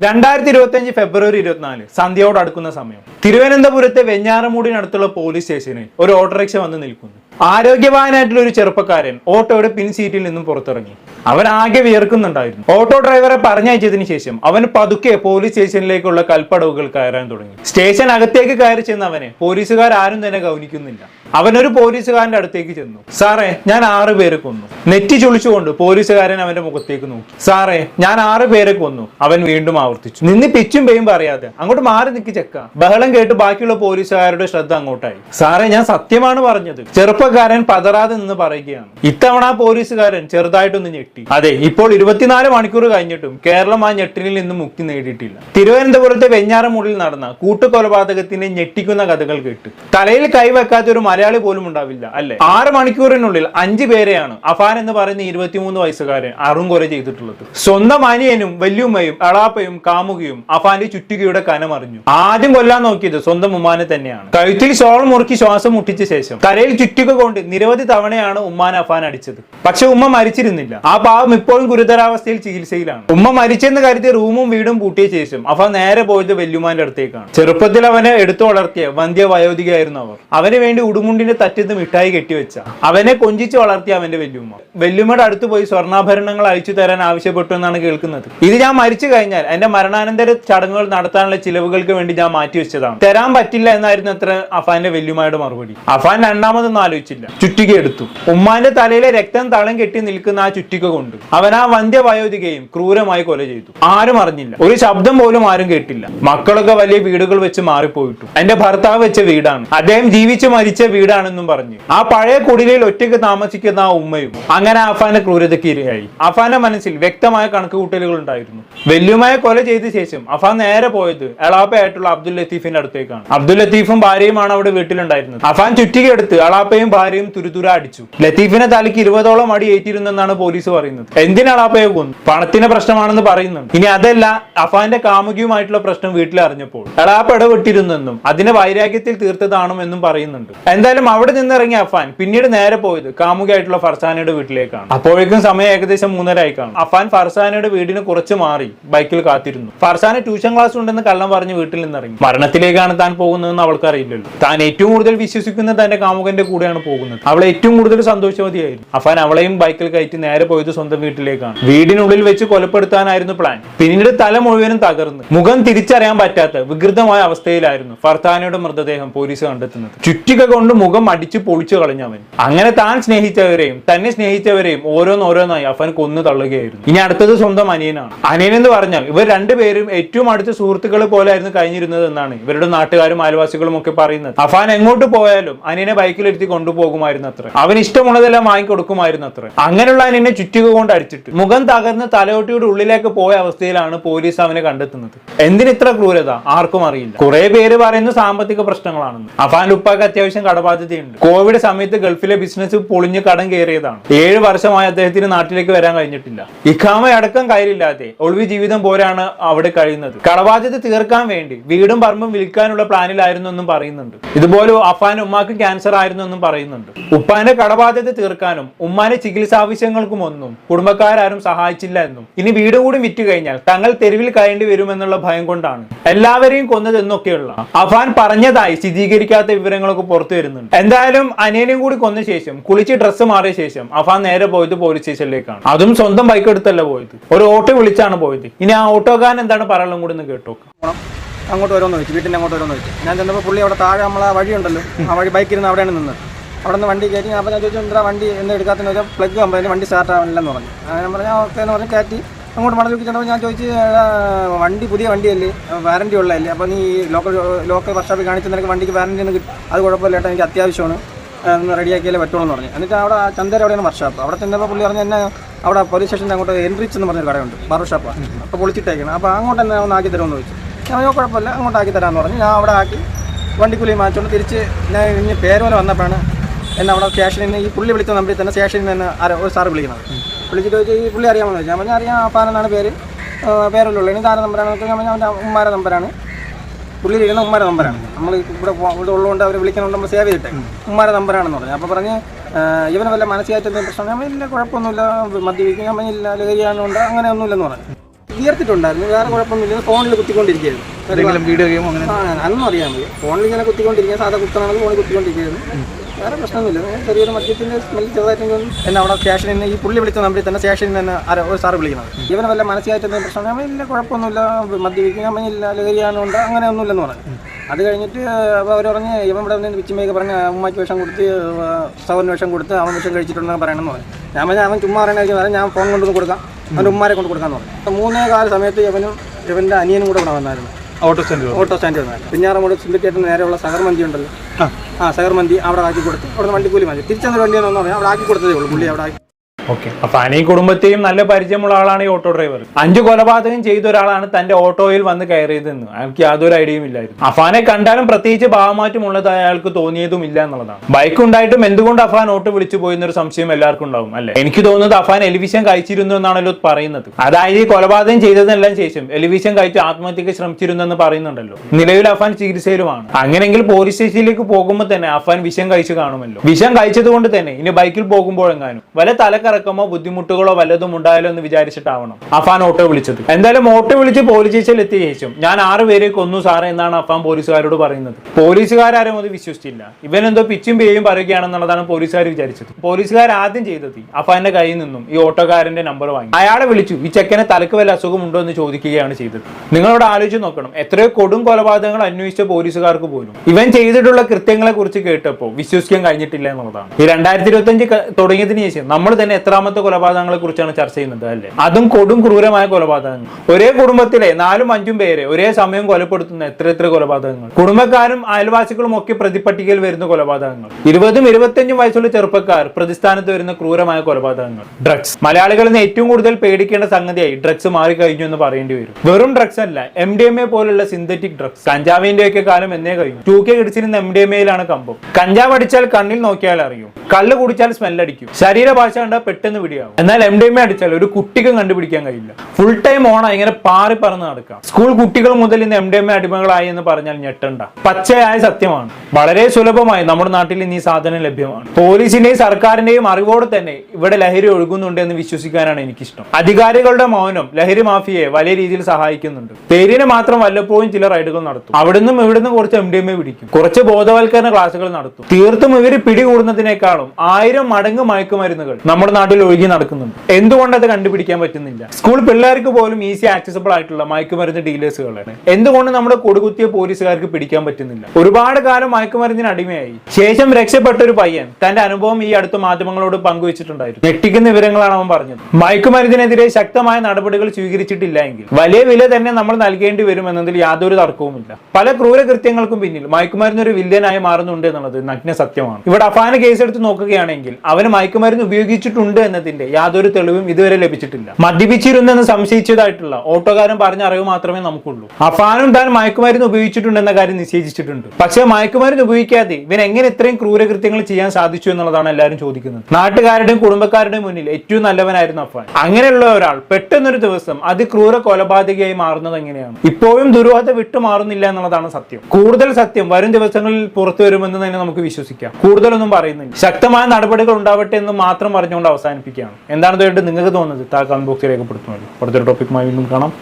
രണ്ടായിരത്തി ഇരുപത്തി അഞ്ച് ഫെബ്രുവരി ഇരുപത്തിനാല് സന്ധ്യയോട് അടുക്കുന്ന സമയം. തിരുവനന്തപുരത്തെ വെഞ്ഞാറമൂടിനടുത്തുള്ള പോലീസ് സ്റ്റേഷനിൽ ഒരു ഓട്ടോറിക്ഷ വന്ന് നിൽക്കുന്നു. ആരോഗ്യവാനായിട്ടുള്ള ഒരു ചെറുപ്പക്കാരൻ ഓട്ടോയുടെ പിൻ സീറ്റിൽ നിന്നും പുറത്തിറങ്ങി. അവൻ ആകെ വിയർക്കുന്നുണ്ടായിരുന്നു. ഓട്ടോ ഡ്രൈവറെ പറഞ്ഞയച്ചതിന് ശേഷം അവൻ പതുക്കെ പോലീസ് സ്റ്റേഷനിലേക്കുള്ള കൽപ്പടവുകൾ കയറാൻ തുടങ്ങി. സ്റ്റേഷൻ അകത്തേക്ക് കയറി ചെന്ന അവനെ പോലീസുകാർ ആരും തന്നെ ഗൗനിക്കുന്നില്ല. അവനൊരു പോലീസുകാരന്റെ അടുത്തേക്ക് ചെന്നു. സാറേ ഞാൻ ആറ് പേരെ കൊന്നു. നെറ്റി ചൊളിച്ചുകൊണ്ട് പോലീസുകാരൻ അവന്റെ മുഖത്തേക്ക് നോക്കി. സാറേ ഞാൻ ആറ് പേരെ കൊന്നു. അവൻ വീണ്ടും ആവർത്തിച്ചു. നിന്ന് പിച്ചും പേയും പറയാതെ. അങ്ങോട്ട് മാറി നിൽക്കി ചെക്ക. ബഹളം കേട്ട് ബാക്കിയുള്ള പോലീസുകാരുടെ ശ്രദ്ധ അങ്ങോട്ടായി. സാറേ ഞാൻ സത്യമാണ് പറഞ്ഞത്. ചെറുപ്പക്കാരൻ പതറാതെ നിന്ന് പറയുകയാണ്. ഇത്തവണ പോലീസുകാരൻ ചെറുതായിട്ടൊന്ന് ഞെട്ടി. അതെ ഇപ്പോൾ ഇരുപത്തിനാല് മണിക്കൂർ കഴിഞ്ഞിട്ടും കേരളം ആ ഞെട്ടിനിൽ നിന്ന് മുക്തി നേടിയിട്ടില്ല. തിരുവനന്തപുരത്തെ വെഞ്ഞാറമൂടിൽ നടന്ന കൂട്ടുകൊലപാതകത്തിന്റെ ഞെട്ടിക്കുന്ന കഥകൾ കേട്ട് തലയിൽ കൈവെക്കാത്ത ഒരു മലയാളി പോലും ഉണ്ടാവില്ല അല്ലെ? ആറ് മണിക്കൂറിനുള്ളിൽ അഞ്ചു പേരെയാണ് അഫാൻ എന്ന് പറയുന്ന ഇരുപത്തിമൂന്ന് വയസ്സുകാരൻ അറും കൊല ചെയ്തിട്ടുള്ളത്. സ്വന്തം അനിയനും വല്യുമ്മയും എളാപ്പയും കാമുകയും അഫാന്റെ ചുറ്റുകയുടെ കനമറിഞ്ഞു. ആദ്യം കൊല്ലാൻ നോക്കിയത് സ്വന്തം ഉമ്മാനെ തന്നെയാണ്. കഴുത്തിൽ ഷോൾ മുറുക്കി ശ്വാസം മുട്ടിച്ച ശേഷം കരയിൽ ചുറ്റുക കൊണ്ട് നിരവധി തവണയാണ് ഉമ്മാൻ അഫാൻ അടിച്ചത്. പക്ഷെ ഉമ്മ മരിച്ചിരുന്നില്ല. ആ പാവം ഇപ്പോഴും ഗുരുതരാവസ്ഥയിൽ ചികിത്സയിലാണ്. ഉമ്മ മരിച്ചെന്ന് കരുതി റൂമും വീടും പൂട്ടിയ ശേഷം അഫാൻ നേരെ പോയത് വല്യുമാന്റെ അടുത്തേക്കാണ്. ചെറുപ്പത്തിൽ അവനെ എടുത്തു വളർത്തിയ വന്ധ്യ വയോധികയായിരുന്നു അവർ. അവന് വേണ്ടി ഉടുമുണ്ടിന്റെ തറ്റത്ത് മിഠായി കെട്ടിവെച്ച അവനെ കൊഞ്ചിച്ച് വളർത്തിയ അവന്റെ വെല്ലുമ്മ വെല്ലുമ്മയുടെ അടുത്ത് പോയി സ്വർണാഭരണങ്ങൾ അയച്ചു തരാൻ ആവശ്യപ്പെട്ടു എന്നാണ് കേൾക്കുന്നത്. ഇത് ഞാൻ മരിച്ചു കഴിഞ്ഞാൽ എന്റെ മരണാനന്തര ചടങ്ങുകൾ നടത്താനുള്ള ചിലവുകൾക്ക് വേണ്ടി ഞാൻ മാറ്റിവെച്ചതാണ് തരാൻ പറ്റില്ല എന്നായിരുന്നു അത്ര അഫാന്റെ വെല്ലുമായുടെ മറുപടി. അഫാൻ രണ്ടാമതൊന്നും ആലോചിച്ചില്ല. ചുറ്റിക എടുത്തു. ഉമ്മാന്റെ തലയിലെ രക്തം തളം കെട്ടി നിൽക്കുന്ന ആ ചുറ്റിക കൊണ്ട് അവൻ ആ വന്ധ്യ വയോധികയും ക്രൂരമായി കൊല ചെയ്തു. ആരും അറിഞ്ഞില്ല. ഒരു ശബ്ദം പോലും ആരും കേട്ടില്ല. മക്കളൊക്കെ വലിയ വീടുകൾ വെച്ച് മാറിപ്പോയിട്ടു. എന്റെ ഭർത്താവ് വെച്ച വീടാണ്. അദ്ദേഹം ജീവിച്ച് മരിച്ച വീടാണെന്നും പറഞ്ഞു. ആ പഴയ കുടിലയിൽ ഒറ്റയ്ക്ക് താമസിക്കുന്ന ആ ഉമ്മയും അങ്ങനെ അഫാന്റെ ക്രൂരതയ്ക്ക് ഇരയായി. അഫാന്റെ മനസ്സിൽ വ്യക്തമായ കണക്കുകൂട്ടലുകൾ ഉണ്ടായിരുന്നു വെല്ലുമായ കൊല ചെയ്ത ശേഷം അഫാൻ നേരെ പോയത് എളാപ്പയായിട്ടുള്ള അബ്ദുൽ ലത്തീഫിന്റെ അടുത്തേക്കാണ്. അബ്ദുൽ ലത്തീഫും ഭാര്യയുമാണ് അവിടെ വീട്ടിലുണ്ടായിരുന്നത്. അഫാൻ ചുറ്റിക അളാപ്പയും ഭാര്യയും തുരുതുര അടിച്ചു. ലത്തീഫിനെ തലയ്ക്ക് ഇരുപതോളം അടി ഏറ്റിരുന്നെന്നാണ് പോലീസ് പറയുന്നത്. എന്തിനാ അളാപ്പയെ കൊന്നു? പണത്തിന്റെ പ്രശ്നമാണെന്ന് പറയുന്നുണ്ട്. ഇനി അതല്ല അഫാന്റെ കാമുകിയുമായിട്ടുള്ള പ്രശ്നം വീട്ടിൽ അറിഞ്ഞപ്പോൾ എളാപ്പ ഇടപെട്ടിരുന്നെന്നും അതിനെ വൈരാഗ്യത്തിൽ തീർത്തതാണോ എന്നും പറയുന്നുണ്ട് എന്തായാലും അവിടെ നിന്നിറങ്ങിയ അഫാൻ പിന്നീട് നേരെ പോയത് കാമുകായിട്ടുള്ള ഫർസാനയുടെ വീട്ടിലേക്കാണ്. അപ്പോഴേക്കും സമയം ഏകദേശം മൂന്നര കാണും. അഫാൻ ഫർസാനയുടെ വീടിന് കുറച്ച് മാറി ബൈക്കിൽ കാത്തിരുന്നു. ഫർസാന ട്യൂഷൻ ക്ലാസ് ഉണ്ടെന്ന് കള്ളം പറഞ്ഞ് വീട്ടിൽ നിന്നിറങ്ങി. മരണത്തിലേക്കാണ് താൻ പോകുന്നതെന്ന് അവൾക്ക് അറിയില്ലല്ലോ താൻ ഏറ്റവും കൂടുതൽ വിശ്വസിക്കുന്നത് തന്റെ കാമുകന്റെ കൂടെയാണ് പോകുന്നത്. അവൾ ഏറ്റവും കൂടുതൽ സന്തോഷവതിയായിരുന്നു. അഫാൻ അവളെയും ബൈക്കിൽ കയറ്റി നേരെ പോയത് സ്വന്തം വീട്ടിലേക്കാണ്. വീടിനുള്ളിൽ വെച്ച് കൊലപ്പെടുത്താനായിരുന്നു പ്ലാൻ. പിന്നീട് തല മുഴുവനും തകർന്ന്. മുഖം തിരിച്ചറിയാൻ പറ്റാത്ത വികൃതമായ അവസ്ഥയിലായിരുന്നു ഫർസാനയുടെ മൃതദേഹം പോലീസ് കണ്ടെത്തുന്നത്. ചുറ്റിക കൊണ്ട് മുഖം അടിച്ചു പൊളിച്ചു കളഞ്ഞവൻ. അങ്ങനെ താൻ സ്നേഹിച്ചവരെയും തന്നെ സ്നേഹിച്ചവരെയും ഓരോന്നോരോന്നായി അഫൻ കൊന്നു തള്ളുകയായിരുന്നു. ഇനി അടുത്തത് സ്വന്തം അനിയനാണ്. അനിയൻ എന്ന് പറഞ്ഞാൽ ഇവർ രണ്ടുപേരും ഏറ്റവും അടുത്ത സുഹൃത്തുക്കൾ പോലെ ആയിരുന്നു കഴിഞ്ഞിരുന്നത് എന്നാണ് ഇവരുടെ നാട്ടുകാരും അയൽവാസികളും ഒക്കെ പറയുന്നത്. അഫാൻ എങ്ങോട്ട് പോയാലും അനിയനെ ബൈക്കിലെടുത്തി കൊണ്ടുപോകുമായിരുന്നു അത്ര അവൻ ഇഷ്ടമുള്ളതെല്ലാം വാങ്ങിക്കൊടുക്കുമായിരുന്നു അത്ര അങ്ങനെയുള്ള അനിയനെ ചുറ്റിക കൊണ്ട് അടിച്ചിട്ട് മുഖം തകർന്ന് തലയോട്ടിയുടെ ഉള്ളിലേക്ക് പോയ അവസ്ഥയിലാണ് പോലീസ് അവനെ കണ്ടെത്തുന്നത്. എന്തിനിത്ര ക്രൂരത? ആർക്കും അറിയില്ല. കുറെ പേര് പറയുന്ന സാമ്പത്തിക പ്രശ്നങ്ങളാണെന്ന്. അഫാൻ ഉപ്പാക്ക് അത്യാവശ്യം കടബാധ്യതയുണ്ട് കോവിഡ് സമയത്ത് ഗൾഫിലെ ബിസിനസ് പൊളിഞ്ഞ് കടം കയറിയതാണ്. ഏഴ് വർഷമായി അദ്ദേഹത്തിന് നാട്ടിലേക്ക് വരാൻ കഴിഞ്ഞിട്ടില്ല. ഇഖാമ അടക്കം കയ്യിലില്ലാതെ ഒളിവി ജീവിതം പോരാണ് അവിടെ കഴിയുന്നത്. കടബാധ്യത തീർക്കാൻ വേണ്ടി വീടും പറമ്പും വിൽക്കാനുള്ള പ്ലാനിലായിരുന്നു എന്നും പറയുന്നുണ്ട്. ഇതുപോലെ അഫാൻ ഉമ്മാക്ക് ക്യാൻസർ ആയിരുന്നു എന്നും പറയുന്നുണ്ട്. ഉപ്പാന്റെ കടബാധ്യത തീർക്കാനും ഉമ്മാന്റെ ചികിത്സാ ആവശ്യങ്ങൾക്കും ഒന്നും കുടുംബക്കാരും സഹായിച്ചില്ല എന്നും. ഇനി വീട് കൂടി വിറ്റ് കഴിഞ്ഞാൽ തങ്ങൾ തെരുവിൽ കഴിയേണ്ടി വരുമെന്നുള്ള ഭയം കൊണ്ടാണ്. എല്ലാവരെയും കൊന്നത് എന്നൊക്കെയുള്ള അഫാൻ പറഞ്ഞതായി സ്ഥിരീകരിക്കാത്ത വിവരങ്ങളൊക്കെ പുറത്തു വരുന്നുണ്ട് എന്തായാലും അനിയനെയും കൂടി കൊന്ന ശേഷം കുളിച്ച് ഡ്രസ്സ് മാറിയ ശേഷം അഫാൻ നേരെ പോയത് പോലീസ് സ്റ്റേഷനിലേക്കാണ് അതും സ്വന്തം ബൈക്ക് എടുത്തല്ല പോയത്. ഒരു ഓട്ടോ വിളിച്ചാണ് പോയത്. ഇനി ആ ഓട്ടോക്കാരൻ എന്താണ് പറയാനും കൂടി ഒന്ന് കേട്ടോ പോകണം അങ്ങോട്ട് ഓരോന്ന് ചോദിച്ചു വീട്ടിന്റെ അങ്ങോട്ട് ഓരോന്ന് വെച്ചു. ഞാൻ ചെന്നപ്പോൾ പുള്ളി അവിടെ താഴെ നമ്മൾ നമ്മളെ വഴിയുണ്ടല്ലോ ആ വഴി ബൈക്കിരുന്ന് അവിടെയാണ് നിന്നത് അവിടെ നിന്ന് വണ്ടി കയറ്റി അപ്പോൾ ഞാൻ ചോദിച്ചു എന്താ വണ്ടി? എന്ന് എടുക്കാത്തതിന് ഒരു പ്ലഗ് കമ്പനി വണ്ടി സ്റ്റാർട്ട് ആവണില്ലെന്ന് പറഞ്ഞു. അങ്ങനെ പറഞ്ഞാൽ പറഞ്ഞു ഓക്കെ എന്ന് പറഞ്ഞ് കയറ്റി. അങ്ങോട്ട് മടക്കി ചെന്നപ്പോൾ ഞാൻ ചോദിച്ച് വണ്ടി പുതിയ വണ്ടിയല്ലേ? വാറണ്ടി ഉള്ളതല്ലേ? അപ്പോൾ നീ ലോക്കൽ ലോക്കൽ വർക്ക്ഷോപ്പിൽ കാണിച്ച് നിനക്ക് വണ്ടിക്ക് വാറണ്ടി ഒന്നും കിട്ടും അത് കുഴപ്പമില്ല ഏട്ടാ എനിക്ക് അത്യാവശ്യമാണ്. റെഡിയാക്കിയാലേ പറ്റുള്ളൂ എന്ന് പറഞ്ഞു. എന്നിട്ട് അവിടെ ചന്തര അവിടെയാണ് വർക്ക്ഷോപ്പ് അവിടെ ചെന്നപ്പോൾ പുള്ളി പറഞ്ഞു എന്നെ അവിടെ പോലീസ് സ്റ്റേഷന്റെ അങ്ങോട്ട് എൻട്രിച്ച് എന്ന് പറഞ്ഞൊരു കടയുണ്ട് ബാർബർ അപ്പോൾ പൊളിച്ചിട്ടേക്കണം. അപ്പോൾ അങ്ങോട്ട് തന്നെ ഒന്ന് ആക്കി തരുമെന്ന് ചോദിച്ചു. ഞാൻ കുഴപ്പമില്ല അങ്ങോട്ട് ആക്കി തരാമെന്ന് പറഞ്ഞു. ഞാൻ അവിടെ ആക്കി വണ്ടിക്കൂലി മാറ്റുകൊണ്ട് തിരിച്ച് ഞാൻ ഇനി പേരോല വന്നപ്പോഴാണ് എന്നെ അവിടെ സ്റ്റേഷനിൽ നിന്ന് ഈ പുള്ളി വിളിച്ച നമ്പറിൽ തന്നെ സ്റ്റേഷനിൽ നിന്ന് ആരോ ഒരു സാറ് വിളിക്കണം വിളിച്ചിട്ട് ചോദിച്ചു ഈ പുള്ളി അറിയാമെന്ന് ചോദിച്ചു ഞാൻ പറഞ്ഞാൽ അറിയാം ആപ്പാനെന്നാണ് പേര്. പേര് പേരുള്ളൂ ഇനി താരം നമ്പറാണ് ഞാൻ അവന്റെ ഉമ്മാരെ നമ്പറാണ് പുള്ളി ഇരിക്കുന്ന ഉമ്മാരെ നമ്പറാണ് നമ്മൾ ഇവിടെ ഇവിടെ ഉള്ളതുകൊണ്ട് അവർ വിളിക്കുന്നതുകൊണ്ട് നമ്മൾ സേവ് ചെയ്തിട്ട്. ഉമ്മാരെ നമ്പറാണെന്ന് പറഞ്ഞു. അപ്പോൾ പറഞ്ഞ് ഇവനെ വല്ല മനസ്സിലായിട്ട് പ്രശ്നം ഞാൻ ഇല്ല കുഴപ്പമൊന്നുമില്ല. മദ്യപിക്കും. ഞാൻ ഇല്ല ലഹരിയാണുണ്ട് അങ്ങനെ ഒന്നുമില്ലെന്ന് പറഞ്ഞു. തീർത്തിട്ടുണ്ടായിരുന്നു വേറെ കുഴപ്പമൊന്നുമില്ല. ഫോണിൽ കുത്തിക്കൊണ്ടിരിക്കുകയായിരുന്നു. വീഡിയോ ഗെയിം അങ്ങനെ? അന്നും അറിയാൻ വയ്യ. ഫോണിൽ ഇങ്ങനെ കുത്തിക്കൊണ്ടിരിക്കുക. സാധാ കുത്തണമെങ്കിൽ ഫോണിൽ കുത്തിക്കൊണ്ടിരിക്കുകയായിരുന്നു. വേറെ പ്രശ്നമൊന്നുമില്ല. ചെറിയൊരു മദ്യത്തിന്റെ സ്മെൽ ചെറുതായിട്ടെങ്കിലും എന്നെ അവിടെ സ്റ്റേഷനിൽ നിന്ന് ഈ പുള്ളി വിളിച്ച നമ്പറിൽ തന്നെ സ്റ്റേഷനിൽ നിന്ന് ആരെ ഒരു സാറ് വിളിക്കുന്നത്. ഇവനെ വല്ല മനസ്സിലായിട്ട് എന്തെങ്കിലും പ്രശ്നം ഇല്ല കുഴപ്പമൊന്നുമില്ല. മദ്യപിക്കുന്ന അമ്മയില്ല ഇല്ല അങ്ങനെ ഒന്നുമില്ലെന്ന് പറഞ്ഞു. അത് കഴിഞ്ഞിട്ട് അപ്പോൾ അവർ പറഞ്ഞ് ഇവൻ ഇവിടെ നിന്ന് വിച്ചുമ്മയൊക്കെ പറഞ്ഞ് അമ്മയ്ക്ക് വിഷം കൊടുത്ത് സൗറിന് വിഷം കൊടുത്ത് അവൻ വിഷം കഴിച്ചിട്ടുണ്ടെന്ന് പറയണമെന്ന് പറഞ്ഞു. ഞാൻ പറഞ്ഞാൽ അവൻ ചുമ്മാ പറയണ ഞാൻ ഫോൺ കൊണ്ടൊന്ന് കൊടുക്കാം. അവന്റെ ഉമ്മാരെ കൊണ്ട് കൊടുക്കാമെന്ന് പറഞ്ഞു. മൂന്നേ കാല സമയത്ത് ഇവനും ഇവന്റെ അനിയനും കൂടെ ഇവിടെ വന്നായിരുന്നു. ഓട്ടോ സ്റ്റാൻഡ് ഓട്ടോ സ്റ്റാൻഡ് വന്നു. പിഞ്ഞാറമൂട് സിന്ധിക്കേറ്റിന് നേരെയുള്ള സഹർമന്തി ഉണ്ടല്ലോ. ആ. സഹർമന്തി അവിടെ ആക്കി കൊടുത്തു. അവിടെ വണ്ടിക്കൂലി മതി വണ്ടി എന്ന് പറഞ്ഞാൽ അവിടെ ആക്കി കൊടുത്തതേ ഉള്ളൂ. പുള്ളി അവിടെ ആക്കി ഓക്കെ. അപ്പൊ അനീ കുടുംബത്തെയും നല്ല പരിചയമുള്ള ആളാണ് ഈ ഓട്ടോ ഡ്രൈവർ. അഞ്ച് കൊലപാതകം ചെയ്ത ഒരാളാണ് തന്റെ ഓട്ടോയിൽ വന്ന് കയറിയതെന്ന് അയാൾക്ക് യാതൊരു ഐഡിയയും ഇല്ലായിരുന്നു. അഫാനെ കണ്ടാലും പ്രത്യേകിച്ച് ഭാവമാറ്റമുള്ളത് അയാൾക്ക് തോന്നിയതും ഇല്ല എന്നുള്ളതാണ്. ബൈക്ക് ഉണ്ടായിട്ടും എന്തുകൊണ്ട് അഫാൻ ഓട്ടോ വിളിച്ചു പോയെന്നൊരു സംശയം എല്ലാവർക്കും ഉണ്ടാവും അല്ലെ? എനിക്ക് തോന്നുന്നത് അഫാൻ എലിവിഷൻ കഴിച്ചിരുന്നു എന്നാണല്ലോ പറയുന്നത്. അതായത് ഈ കൊലപാതകം ചെയ്തതെല്ലാം ശേഷം എലിവിഷൻ കഴിച്ച് ആത്മഹത്യക്ക് ശ്രമിച്ചിരുന്നു എന്ന് പറയുന്നുണ്ടല്ലോ. നിലവിൽ അഫാൻ ചികിത്സയിലുമാണ്. അങ്ങനെങ്കിൽ പോലീസ് സ്റ്റേഷനിലേക്ക് പോകുമ്പോൾ തന്നെ അഫാൻ വിഷം കഴിച്ചു കാണുമല്ലോ. വിഷം കഴിച്ചത് കൊണ്ട് തന്നെ ഇനി ബൈക്കിൽ പോകുമ്പോഴെങ്ങാനും വല്ല തലക്കറക്കമോ ബുദ്ധിമുട്ടുകളോ വല്ലതും ഉണ്ടായാലോ എന്ന് വിചാരിച്ചിട്ടാവണം. അഫാൻ ഓട്ടോ വിളിച്ചത്. എന്തായാലും ഓട്ടോ വിളിച്ച് പോലീസ് സ്റ്റേഷനിൽ എത്തിയ ശേഷം ഞാൻ ആറ് പേരെ കൊന്നു സാറേ എന്നാണ് അഫാൻ പോലീസുകാരോട് പറയുന്നത്. പോലീസുകാരും അത് വിശ്വസിച്ചില്ല. ഇവൻ എന്തോ പിച്ചും പേയും പറയുകയാണെന്നുള്ളതാണ് പോലീസുകാർ വിചാരിച്ചത്. പോലീസുകാർ ആദ്യം ചെയ്തത് അഫാന്റെ കയ്യിൽ നിന്നും ഈ ഓട്ടോക്കാരന്റെ നമ്പർ വാങ്ങി. അയാളെ വിളിച്ചു ഈ ചെക്കനെ തലക്ക് വല്ല അസുഖമുണ്ടോ എന്ന് ചോദിക്കുകയാണ് ചെയ്തത്. നിങ്ങളോട് ആലോചിച്ച് നോക്കണം. എത്രയോ കൊടും കൊലപാതകങ്ങൾ അന്വേഷിച്ച പോലീസുകാർക്ക് പോലും. ഇവൻ ചെയ്തിട്ടുള്ള കൃത്യങ്ങളെ കുറിച്ച് കേട്ടപ്പോൾ വിശ്വസിക്കാൻ കഴിഞ്ഞിട്ടില്ല എന്നുള്ളതാണ്. ഈ രണ്ടായിരത്തി ഇരുപത്തി അഞ്ച് തുടങ്ങിയതിനു ശേഷം നമ്മൾ തന്നെ എത്രാമത്തെ കൊലപാതകങ്ങളെ കുറിച്ചാണ് ചർച്ച ചെയ്യുന്നത് അല്ലേ? അതും കൊടും ക്രൂരമായ കൊലപാതകങ്ങൾ. ഒരേ കുടുംബത്തിലെ നാലും അഞ്ചും പേരെ ഒരേ സമയം കൊലപ്പെടുത്തുന്ന എത്ര എത്ര കൊലപാതകങ്ങൾ? കുടുംബക്കാരും അയൽവാസികളും ഒക്കെ പ്രതിപട്ടികയിൽ വരുന്ന കൊലപാതകങ്ങൾ. ഇരുപതും ഇരുപത്തിയഞ്ചും വയസ്സുള്ള ചെറുപ്പക്കാർ പ്രതിസ്ഥാനത്ത് വരുന്ന ക്രൂരമായ കൊലപാതകങ്ങൾ. ഡ്രഗ്സ് മലയാളികളിൽ നിന്ന് ഏറ്റവും കൂടുതൽ പേടിക്കേണ്ട സംഗതിയായി ഡ്രഗ്സ് മാറിക്കഴിഞ്ഞു എന്ന് പറയേണ്ടി വരും. വെറും ഡ്രഗ്സ് അല്ല എം ഡി എം എ പോലുള്ള സിന്തറ്റിക് ഡ്രഗ്സ് കഞ്ചാവിന്റെ ഒക്കെ കാലം എന്നേ കഴിഞ്ഞു. ടു കെ കിടിച്ചിരുന്ന എം ഡി എം എയിലാണ് കമ്പം. കഞ്ചാവ് അടിച്ചാൽ കണ്ണിൽ നോക്കിയാൽ അറിയും. കള്ള് കുടിച്ചാൽ സ്മെല്ലടിക്കും ശരീരഭാഷ കണ്ടാൽ പെട്ടെന്ന് പിടിയാവും എന്നാൽ എം ഡി എം അടിച്ചാൽ ഒരു കുട്ടിക്കും കണ്ടുപിടിക്കാൻ കഴിയില്ല. ഫുൾ ടൈം ഓണായി ഇങ്ങനെ പാറി പറന്ന് നടക്കാം. സ്കൂൾ കുട്ടികൾ മുതൽ ഇന്ന് എം ഡി എം അടിമകളായി എന്ന് പറഞ്ഞാൽ ഞെട്ടണ്ട. പച്ചയായ സത്യമാണ്. വളരെ സുലഭമായി നമ്മുടെ നാട്ടിൽ ഇന്ന് ഈ സാധനം ലഭ്യമാണ്. പോലീസിന്റെയും സർക്കാരിന്റെയും അറിവോടെ തന്നെ ഇവിടെ ലഹരി ഒഴുകുന്നുണ്ട് എന്ന് വിശ്വസിക്കാനാണ് എനിക്കിഷ്ടം. അധികാരികളുടെ മൗനം ലഹരി മാഫിയയെ വലിയ രീതിയിൽ സഹായിക്കുന്നുണ്ട്. പേരിന് മാത്രം വല്ലപ്പോഴും ചില റൈഡുകൾ നടത്തും. അവിടുന്നും ഇവിടുന്ന് കുറച്ച് എം ഡി എം എ പിടിക്കും. കുറച്ച് ബോധവൽക്കരണ ക്ലാസുകൾ നടത്തും. തീർത്തും ഇവർ പിടികൂടുന്നതിനേക്കാളും ആയിരം മടങ്ങ് മയക്കുമരുന്നുകൾ നമ്മുടെ നാട്ടിൽ ഒഴുകി നടക്കുന്നുണ്ട്. എന്തുകൊണ്ട് അത് കണ്ടുപിടിക്കാൻ പറ്റുന്നില്ല? സ്കൂൾ പിള്ളേർക്ക് പോലും ഈസി ആക്സസബിൾ ആയിട്ടുള്ള മയക്കുമരുന്ന് ഡീലേഴ്സുകളാണ്. എന്തുകൊണ്ട് നമ്മുടെ കൊടുകുത്തിയ പോലീസുകാർക്ക് പിടിക്കാൻ പറ്റുന്നില്ല? ഒരുപാട് കാലം മയക്കുമരുന്നിന് അടിമയായി. ശേഷം രക്ഷപ്പെട്ട ഒരു പയ്യൻ തന്റെ അനുഭവം ഈ അടുത്ത മാധ്യമങ്ങളോട് പങ്കുവച്ചിട്ടുണ്ടായിരുന്നു. ഞെട്ടിക്കുന്ന വിവരങ്ങളാണ് അവൻ പറഞ്ഞത്. മയക്കുമരുന്നിനെതിരെ ശക്തമായ നടപടികൾ സ്വീകരിച്ചിട്ടില്ല എങ്കിൽ വലിയ വില തന്നെ നമ്മൾ നൽകേണ്ടി വരും എന്നതിൽ യാതൊരു തർക്കവുമില്ല. പല ക്രൂരകൃത്യങ്ങൾക്കും പിന്നിൽ മയക്കുമരുന്ന് ഒരു വില്ലനായി മാറുന്നുണ്ട് എന്നുള്ളത് നഗ്ന സത്യമാണ് ഇവിടെ അഫാന് കേസെടുത്ത് നോക്കുകയാണെങ്കിൽ അവന് മയക്കുമരുന്ന് ഉപയോഗിച്ചിട്ടുണ്ട് എന്നതിന്റെ യാതൊരു തെളിവും ഇതുവരെ ലഭിച്ചിട്ടില്ല. മദ്യപിച്ചിരുന്നെന്ന് സംശയിച്ചതായിട്ടുള്ള ഓട്ടോകാരൻ പറഞ്ഞ അറിവ് മാത്രമേ നമുക്കുള്ളൂ. അഫാനും താൻ മയക്കുമരുന്ന് ഉപയോഗിച്ചിട്ടുണ്ടെന്ന കാര്യം നിശ്ചയിച്ചിട്ടുണ്ട്. പക്ഷേ മയക്കുമരുന്ന് ഉപയോഗിക്കാതെ ഇവൻ എങ്ങനെ ഇത്രയും ക്രൂരകൃത്യങ്ങൾ ചെയ്യാൻ സാധിച്ചു എന്നുള്ളതാണ് എല്ലാവരും ചോദിക്കുന്നത്. നാട്ടുകാരുടെയും കുടുംബക്കാരുടെയും മുന്നിൽ ഏറ്റവും നല്ലവനായിരുന്നു അഫാൻ. അങ്ങനെയുള്ള ഒരാൾ പെട്ടെന്നൊരു ദിവസം അതിക്രൂര കൊലപാതകയായി മാറുന്നത് എങ്ങനെയാണ്? ഇപ്പോഴും ദുരൂഹത വിട്ടുമാറുന്നില്ല എന്നുള്ളതാണ് സത്യം. കൂടുതൽ സത്യം വരും ദിവസങ്ങളിൽ പുറത്തു വരുമെന്ന് തന്നെ നമുക്ക് വിശ്വസിക്കാം. കൂടുതലൊന്നും പറയുന്നില്ല. ശക്തമായ നടപടികൾ ഉണ്ടാവട്ടെ എന്ന് മാത്രം പറഞ്ഞുകൊണ്ട് അവസാനിപ്പിക്കുകയാണ്. എന്താണ് ഇതായിട്ട് നിങ്ങൾക്ക് തോന്നുന്നത്? താ കമന്റ് ബോക്സിൽ അടുത്തൊരു ടോപ്പിക്കുമായി വീണ്ടും കാണാം.